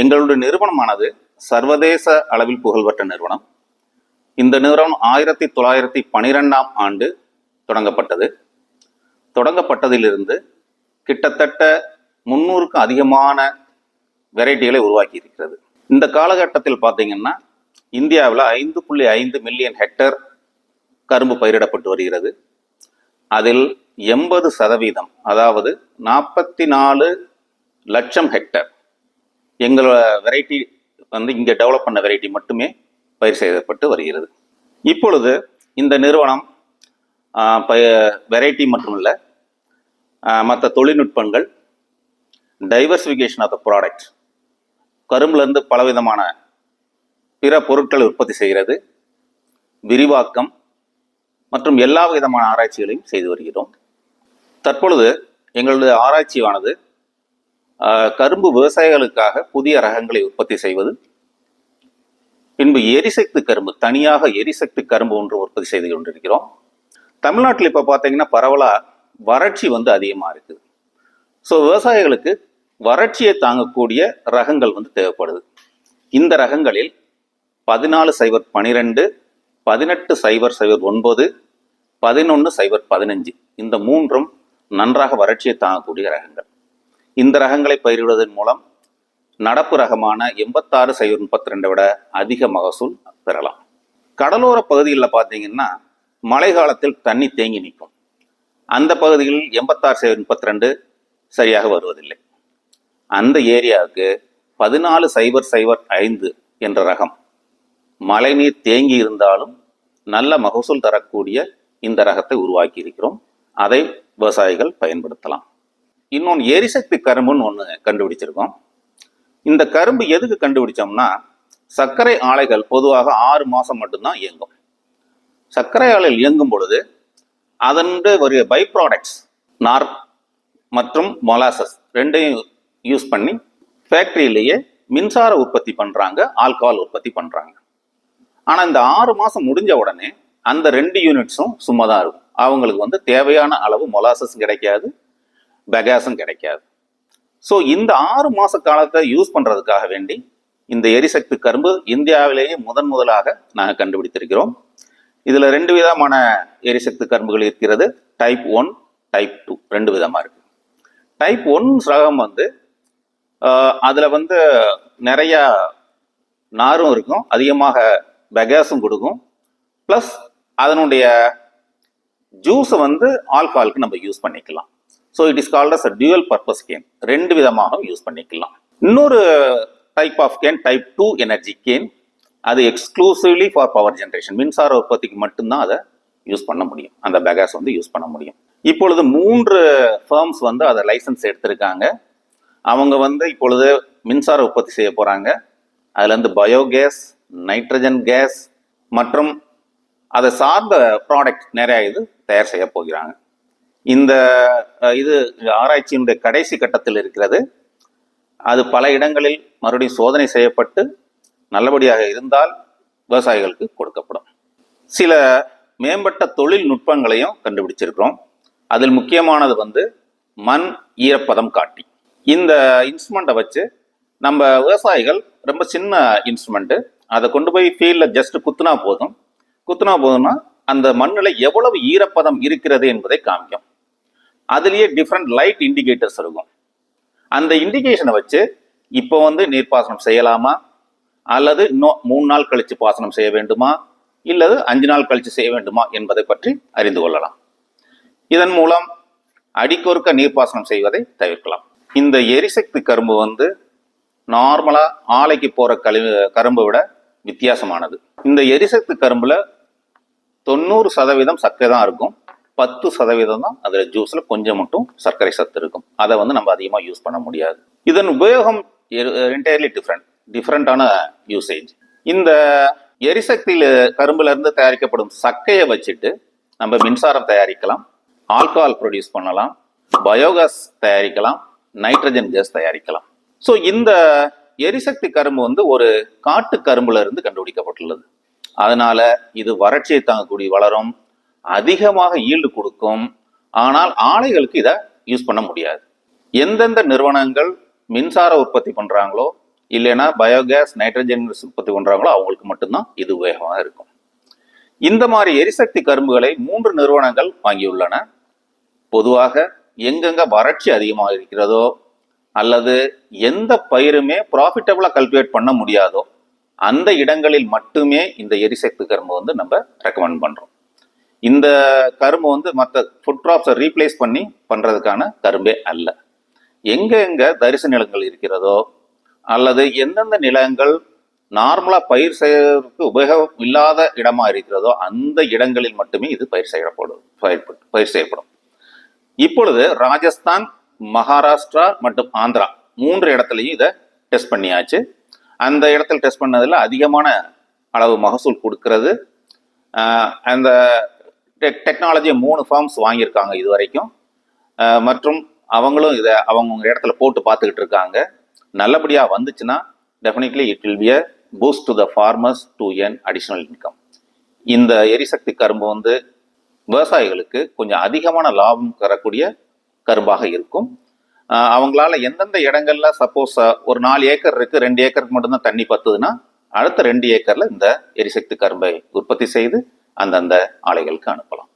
எங்களுடைய நிறுவனமானது சர்வதேச அளவில் புகழ்பெற்ற நிறுவனம். இந்த நிறுவனம் ஆயிரத்தி தொள்ளாயிரத்தி பனிரெண்டாம் ஆண்டு தொடங்கப்பட்டது. தொடங்கப்பட்டதிலிருந்து கிட்டத்தட்ட முன்னூறுக்கும் அதிகமான வெரைட்டிகளை உருவாக்கி இருக்கிறது இந்த காலகட்டத்தில் பார்த்தீங்கன்னா இந்தியாவில் ஐந்து புள்ளி ஐந்து மில்லியன் ஹெக்டர் கரும்பு பயிரிடப்பட்டு வருகிறது. அதில் எண்பது சதவீதம் அதாவது நாற்பத்தி நாலு லட்சம் ஹெக்டர் எங்களோட வெரைட்டி வந்து இங்கே டெவலப் பண்ண வெரைட்டி மட்டுமே பயிர் செய்யப்பட்டு வருகிறது. இப்பொழுது இந்த நிறுவனம் வெரைட்டி மட்டுமல்ல மற்ற தொழில்நுட்பங்கள் டைவர்சிஃபிகேஷன் ஆஃப் த ப்ராடக்ட் கரும்புலேருந்து பலவிதமான பிற பொருட்களை உற்பத்தி செய்கிறது விரிவாக்கம் மற்றும் எல்லா விதமான ஆராய்ச்சிகளையும் செய்து வருகிறோம். தற்பொழுது எங்களுடைய ஆராய்ச்சியானது கரும்பு விவசாயிகளுக்காக புதிய ரகங்களை உற்பத்தி செய்வது. பின்பு எரிசக்தி கரும்பு தனியாக எரிசக்தி கரும்பு ஒன்று உற்பத்தி செய்து கொண்டிருக்கிறோம். தமிழ்நாட்டில் இப்போ பார்த்தீங்கன்னா பரவலாக வறட்சி வந்து அதிகமாக இருக்குது ஸோ விவசாயிகளுக்கு வறட்சியை தாங்கக்கூடிய ரகங்கள் வந்து தேவைப்படுது. இந்த ரகங்களில் பதினாலு சைபர் பனிரெண்டு பதினெட்டு சைபர் சைபர் ஒன்பது பதினொன்று சைபர் பதினஞ்சு இந்த மூன்றும் நன்றாக வறட்சியை தாங்கக்கூடிய ரகங்கள். இந்த ரகங்களை பயிரிடுவதன் மூலம் நடப்பு ரகமான எண்பத்தாறு சைபர் முப்பத்தி ரெண்டை விட அதிக மகசூல் பெறலாம். கடலோர பகுதிகளில் பார்த்தீங்கன்னா மழை காலத்தில் தண்ணி தேங்கி நிற்கும். அந்த பகுதிகளில் எண்பத்தாறு சைபர் முப்பத்தி ரெண்டு சரியாக வருவதில்லை. அந்த ஏரியாவுக்கு பதினாலு சைபர் சைபர் ஐந்து என்ற ரகம். மழைநீர் தேங்கி இருந்தாலும் நல்ல மகசூல் தரக்கூடிய இந்த ரகத்தை உருவாக்கி இருக்கிறோம் அதை விவசாயிகள் பயன்படுத்தலாம். இன்னொன்று எரிசக்தி கரும்புன்னு ஒன்று கண்டுபிடிச்சிருக்கோம். இந்த கரும்பு எதுக்கு கண்டுபிடிச்சோம்னா சர்க்கரை ஆலைகள் பொதுவாக ஆறு மாதம் மட்டும்தான் இயங்கும். சர்க்கரை ஆலைகள் இயங்கும் பொழுது அதனுடைய ஒரு பை ப்ராடக்ட்ஸ் நார் மற்றும் மொலாசஸ் ரெண்டையும் யூஸ் பண்ணி ஃபேக்ட்ரியிலேயே மின்சார உற்பத்தி பண்ணுறாங்க ஆல்கஹால் உற்பத்தி பண்ணுறாங்க ஆனால் இந்த ஆறு மாதம் முடிஞ்ச உடனே அந்த ரெண்டு யூனிட்ஸும் சும்மா தான் இருக்கும். அவங்களுக்கு வந்து தேவையான அளவு மொலாசஸ் கிடைக்காது. பெகாஸும் கிடைக்காது. ஸோ இந்த ஆறு மாத காலத்தை யூஸ் பண்ணுறதுக்காக வேண்டி இந்த எரிசக்தி கரும்பு இந்தியாவிலேயே முதன் முதலாக நாங்கள் கண்டுபிடித்திருக்கிறோம். இதில் ரெண்டு விதமான எரிசக்தி கரும்புகள் இருக்கிறது. டைப் ஒன் டைப் டூ ரெண்டு விதமாக இருக்குது டைப் ஒன் ரகம் வந்து அதில் வந்து நிறையா நாரும் இருக்கும். அதிகமாக பெகாஸும் கொடுக்கும். ப்ளஸ் அதனுடைய ஜூஸை வந்து ஆல்கஹாலுக்கு நம்ம யூஸ் பண்ணிக்கலாம். So it is called as a dual purpose cane ரெண்டு விதமாகவும் யூஸ் பண்ணிக்கலாம். இன்னொரு type of cane type two energy cane அது எக்ஸ்க்ளூசிவ்லி ஃபார் பவர் ஜென்ரேஷன் மின்சார உற்பத்திக்கு மட்டும்தான் அதை யூஸ் பண்ண முடியும். அந்த பேகாஸ் வந்து யூஸ் பண்ண முடியும். இப்பொழுது மூன்று ஃபர்ம்ஸ் வந்து அதை லைசன்ஸ் எடுத்திருக்காங்க. அவங்க வந்து இப்பொழுது மின்சார உற்பத்தி செய்ய போகிறாங்க அதுலேருந்து பயோகேஸ் நைட்ரஜன் கேஸ் மற்றும் அதை சார்ந்த ப்ராடக்ட் நிறையா இது தயார் செய்ய போகிறாங்க. இந்த இது ஆராய்ச்சியினுடைய கடைசி கட்டத்தில் இருக்கிறது. அது பல இடங்களில் மறுபடியும் சோதனை செய்யப்பட்டு நல்லபடியாக இருந்தால் விவசாயிகளுக்கு கொடுக்கப்படும். சில மேம்பட்ட தொழில்நுட்பங்களையும் கண்டுபிடிச்சிருக்கிறோம். அதில் முக்கியமானது வந்து மண் ஈரப்பதம் காட்டி. இந்த இன்ஸ்ட்ருமெண்ட்டை வச்சு நம்ம விவசாயிகள் ரொம்ப சின்ன இன்ஸ்ட்ருமெண்ட்டு. அதை கொண்டு போய் ஃபீல்டில் ஜஸ்ட் குத்துனா போதும். குத்துனா போதும்னா அந்த மண்ணில் எவ்வளவு ஈரப்பதம் இருக்கிறது என்பதை காமிக்கும். அதுலேயே டிஃப்ரெண்ட் லைட் இண்டிகேட்டர்ஸ் இருக்கும். அந்த இண்டிகேஷனை வச்சு இப்போ வந்து நீர்ப்பாசனம் செய்யலாமா? அல்லது இன்னும் மூணு நாள் கழிச்சு பாசனம் செய்ய வேண்டுமா? இல்லது அஞ்சு நாள் கழிச்சு செய்ய வேண்டுமா என்பதை பற்றி அறிந்து கொள்ளலாம். இதன் மூலம் அடிக்கொருக்க நீர்ப்பாசனம் செய்வதை தவிர்க்கலாம். இந்த எரிசக்தி கரும்பு வந்து நார்மலாக ஆலைக்கு போகிற கழி கரும்பை விட வித்தியாசமானது. இந்த எரிசக்தி கரும்பில் தொண்ணூறு சதவீதம் சக்கை தான் இருக்கும். பத்து சதவீதம் தான் அதில் ஜூஸில் கொஞ்சம் மட்டும் சர்க்கரை சத்து இருக்கும். அதை வந்து நம்ம அதிகமாக யூஸ் பண்ண முடியாது. இதன் உபயோகம் என்டையர்லி டிஃப்ரெண்ட் டிஃப்ரெண்ட்டான யூசேஜ் இந்த எரிசக்தியில் கரும்புலேருந்து தயாரிக்கப்படும் சக்கையை வச்சுட்டு நம்ம மின்சாரம் தயாரிக்கலாம். ஆல்கஹால் ப்ரொடியூஸ் பண்ணலாம். பயோகாஸ் தயாரிக்கலாம். நைட்ரஜன் கேஸ் தயாரிக்கலாம். ஸோ இந்த எரிசக்தி கரும்பு வந்து ஒரு காட்டு கரும்புல இருந்து கண்டுபிடிக்கப்பட்டுள்ளது. அதனால இது வறட்சியை தாங்கக்கூடிய வளரும். அதிகமாக ஈல்டு கொடுக்கும். ஆனால் ஆலைகளுக்கு இதை யூஸ் பண்ண முடியாது. எந்தெந்த நிறுவனங்கள் மின்சார உற்பத்தி பண்ணுறாங்களோ இல்லைன்னா பயோகேஸ் நைட்ரஜன் உற்பத்தி பண்ணுறாங்களோ அவங்களுக்கு மட்டும்தான் இது உபயோகமாக இருக்கும். இந்த மாதிரி எரிசக்தி கரும்புகளை மூன்று நிறுவனங்கள் வாங்கியுள்ளன. பொதுவாக எங்கெங்க வறட்சி அதிகமாக இருக்கிறதோ அல்லது எந்த பயிருமே ப்ராஃபிட்டபுளாக கல்டிவேட் பண்ண முடியாதோ அந்த இடங்களில் மட்டுமே இந்த எரிசக்தி கரும்பு வந்து நம்ம ரெக்கமெண்ட் பண்ணுறோம் இந்த கரும்பு வந்து மற்ற ஃபுட் கிராப்ஸை ரீப்ளேஸ் பண்ணி பண்ணுறதுக்கான கரும்பே அல்ல. எங்கே எங்கே தரிசு நிலங்கள் இருக்கிறதோ அல்லது எந்தெந்த நிலங்கள் நார்மலாக பயிர் செய்வதற்கு உபயோகம் இல்லாத இடமா இருக்கிறதோ அந்த இடங்களில் மட்டுமே இது பயிர் செய்யப்படும் பயிர் பயிர் செய்யப்படும். இப்பொழுது ராஜஸ்தான் மகாராஷ்டிரா மற்றும் ஆந்திரா மூன்று இடத்துலையும் இதை டெஸ்ட் பண்ணியாச்சு. அந்த இடத்துல டெஸ்ட் பண்ணதில் அதிகமான அளவு மகசூல் கொடுக்கறது. அந்த டெக் டெக்னாலஜியை மூணு ஃபார்ம்ஸ் வாங்கியிருக்காங்க இது வரைக்கும் மற்றும் அவங்களும் இதை அவங்க இடத்துல போட்டு பார்த்துக்கிட்டு இருக்காங்க. நல்லபடியாக வந்துச்சுன்னா definitely it will be a boost to the farmers to an additional income இந்த எரிசக்தி கரும்பு வந்து விவசாயிகளுக்கு கொஞ்சம் அதிகமான லாபம் தரக்கூடிய கரும்பாக இருக்கும். அவங்களால எந்தெந்த இடங்கள்ல சப்போஸ் ஒரு நாலு ஏக்கர் இருக்கு ரெண்டு ஏக்கருக்கு மட்டும்தான் தண்ணி பத்துதுன்னா அடுத்த ரெண்டு ஏக்கர்ல இந்த எரிசக்தி கரும்பை உற்பத்தி செய்து அந்தந்த ஆலைகளுக்கு அனுப்பலாம்.